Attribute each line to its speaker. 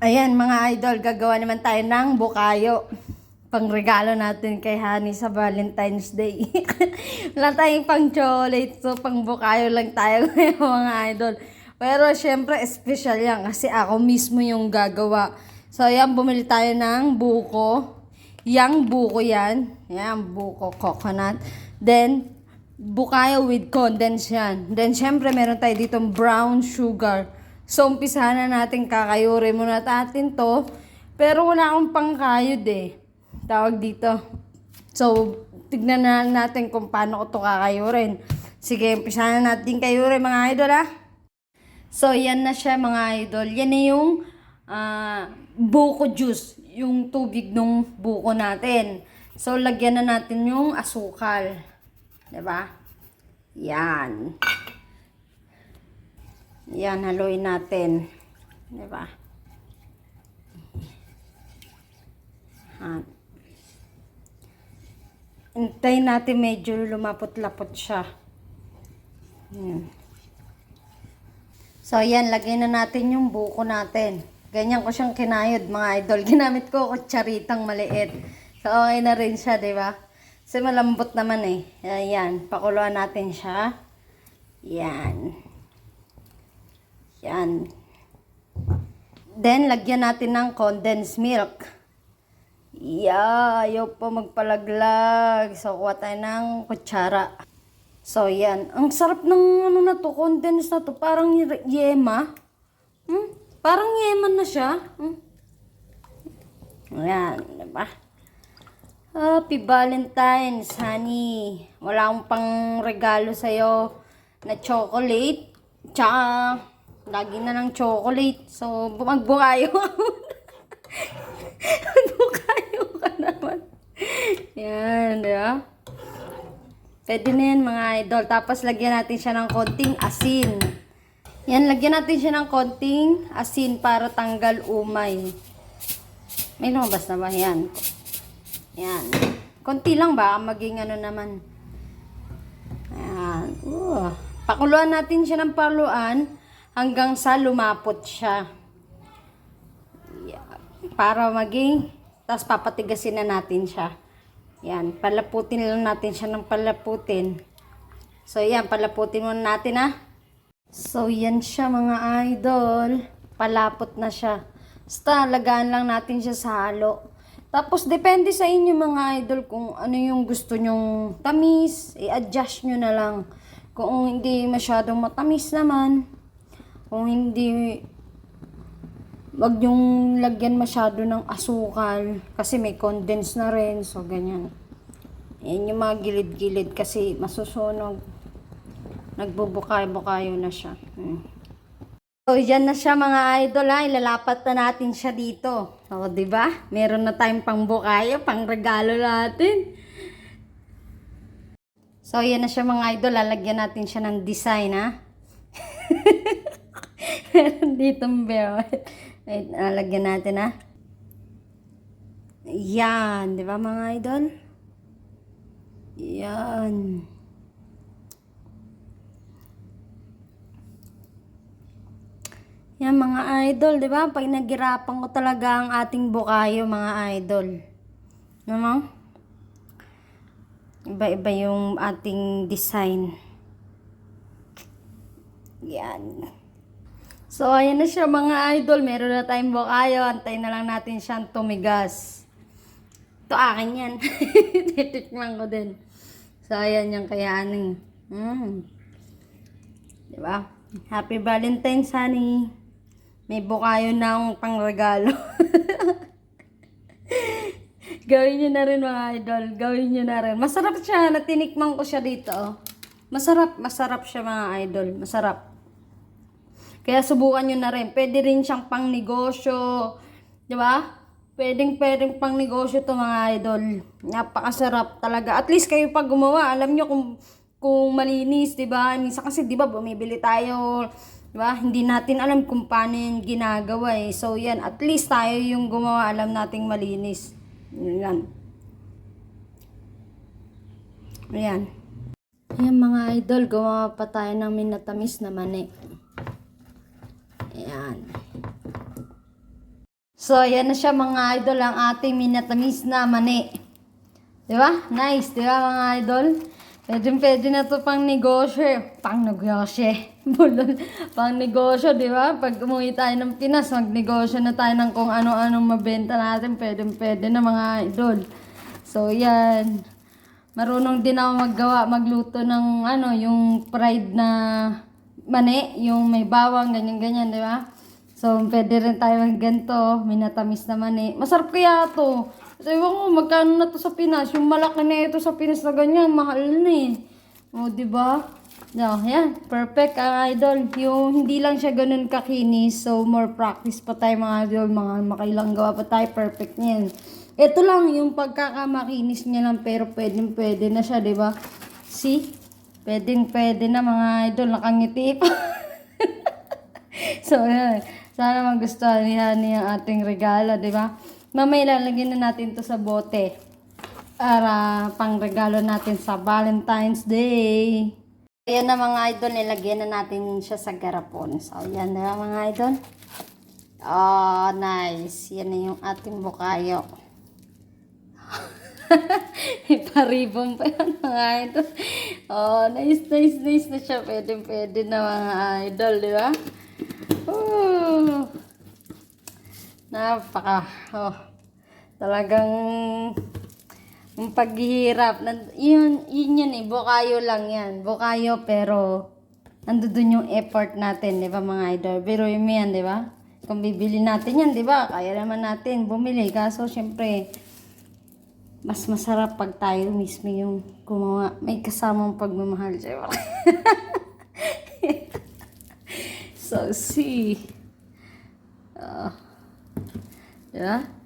Speaker 1: Ayan mga idol, gagawa naman tayo ng bukayo. Pangregalo natin kay Honey sa Valentine's Day. Wala tayong pang chocolate, so pang bukayo lang tayo ngayon mga idol. Pero syempre, special yan kasi ako mismo yung gagawa. So ayan, bumili tayo ng buko. Yang buko yan. Yan, buko coconut. Then, bukayo with condensed yan. Then, syempre, meron tayo ditong brown sugar. So, umpisahan na natin kakayuri muna natin to. Pero wala akong pangkayod eh. Tawag dito. So, tignan na natin kung paano ko to kakayurin. Sige, umpisahan na natin kayurin mga idol ah. So, yan na siya mga idol. Yan na yung ah, buko juice. Yung tubig ng buko natin. So, lagyan na natin yung asukal. ba? Yan. Yan, haluin natin. 'Di ba? At, Hintayin natin medyo lumapot-lapot siya. Yan. So, yan, lagay na natin yung buko natin. Ganyan ko siyang kinayod, mga idol. Ginamit ko kutsaritang maliit. So, okay na rin siya, di ba? Kasi malambot naman eh. Ayan, pakuluan natin siya. Yan. Yan. Then, lagyan natin ng condensed milk. Yeah, ayaw pa magpalaglag. So, kuha tayo ng kutsara. So, yan. Ang sarap ng ano na to, condensed na to. Parang yema. Hmm? Parang yema na siya. Hmm? Ayan, diba? Happy Valentine's, honey. Wala akong pang regalo sa'yo na chocolate. Tsaka, lagi na ng chocolate. So, bu- magbukayo. magbukayo ka naman. Yan, di ba? Pwede na yan mga idol. Tapos lagyan natin siya ng konting asin. Yan, lagyan natin siya ng konting asin para tanggal umay. May lumabas na ba? Yan. Yan. Konti lang ba? Maging ano naman. Ayan. Uh. Pakuluan natin siya ng paluan hanggang sa lumapot siya. Para maging, tapos papatigasin na natin siya. Yan, palaputin lang natin siya ng palaputin. So, yan, palaputin muna natin ha. So, yan siya mga idol. Palapot na siya. Basta, lagaan lang natin siya sa halo. Tapos, depende sa inyo mga idol kung ano yung gusto nyong tamis. I-adjust nyo na lang. Kung hindi masyadong matamis naman. Kung hindi wag yung lagyan masyado ng asukal kasi may condense na rin so ganyan. Yan yung mga gilid-gilid kasi masusunog. Nagbubukay-bukayo na siya. Hmm. so yan na siya mga idol ha? Ilalapat na natin siya dito. So di ba? Meron na tayong pang bukayo pang regalo natin. So yan na siya mga idol lalagyan natin siya ng design ha ditong bear Wait, nalagyan natin ha. Yan, di ba mga idol? Yan. Yan mga idol, di ba? Pag nagirapan ko talaga ang ating bukayo mga idol. Ano? Iba-iba yung ating design. Yan. So, ayan na siya mga idol. Meron na tayong bukayo. Antayin na lang natin siyang tumigas. Ito akin yan. Titikman ko din. So, ayan yung kayaning. Mm. Diba? Happy Valentine's, honey. May bukayo na akong pangregalo. Gawin nyo na rin mga idol. Gawin nyo na rin. Masarap siya. Natinikman ko siya dito. oh. Masarap. Masarap siya mga idol. Masarap. Kaya subukan nyo na rin. Pwede rin siyang pang negosyo. Di ba? Pwedeng pwedeng pang negosyo to mga idol. Napakasarap talaga. At least kayo pag gumawa, alam nyo kung kung malinis, 'di ba? Minsan kasi 'di ba bumibili tayo, 'di ba? Hindi natin alam kung paano 'yung ginagawa eh. So 'yan, at least tayo 'yung gumawa, alam nating malinis. 'Yan. Ayan. Ayan mga idol, gumawa pa tayo ng minatamis na mani. Ayan. So, yan na siya mga idol, ang ating minatamis na mani. Di ba? Nice, di ba mga idol? Pwede, pwede na to pang negosyo. Pang negosyo. Bulol. pang negosyo, di ba? Pag umuwi tayo ng Pinas, magnegosyo na tayo ng kung ano-anong mabenta natin. Pwede, pwede na mga idol. So, yan. Marunong din ako maggawa, magluto ng ano, yung fried na mani, yung may bawang, ganyan-ganyan, di ba? So, pwede rin tayo mag ganito, minatamis na mani. Masarap kaya to. So, ewan ko, magkano na to sa Pinas? Yung malaki na ito sa Pinas na ganyan, mahal na eh. O, di ba? No, yan, perfect ang idol. Yung hindi lang siya ganun kakinis, so more practice pa tayo mga idol, mga makailang gawa pa tayo, perfect niyan. Ito lang yung pagkakamakinis niya lang, pero pwedeng pwede na siya, di ba? See? Pwedeng pwede na mga idol, nakangiti pa. so, yan. Sana magustuhan niya niya ating regalo, di ba? Mamaya lalagyan na natin to sa bote para pang regalo natin sa Valentine's Day. Ayan na mga idol, nilagyan na natin siya sa garapon. So, yan na mga idol. Oh, nice. Yan na yung ating bukayo. Iparibon pa yan mga idol. Oh, nice, nice, nice na siya. Pwede, pwede na mga idol, di ba? Oh. Napaka, oh. Talagang yung paghihirap, yun, yun yan eh, bukayo lang yan. Bukayo pero nandun yung effort natin, di ba mga idol? Pero yun yan, di ba? Kung bibili natin yan, di ba? Kaya naman natin bumili. Kaso, syempre, mas masarap pag tayo mismo yung gumawa. May kasamang pagmamahal, syempre. so, see. Uh, di ba?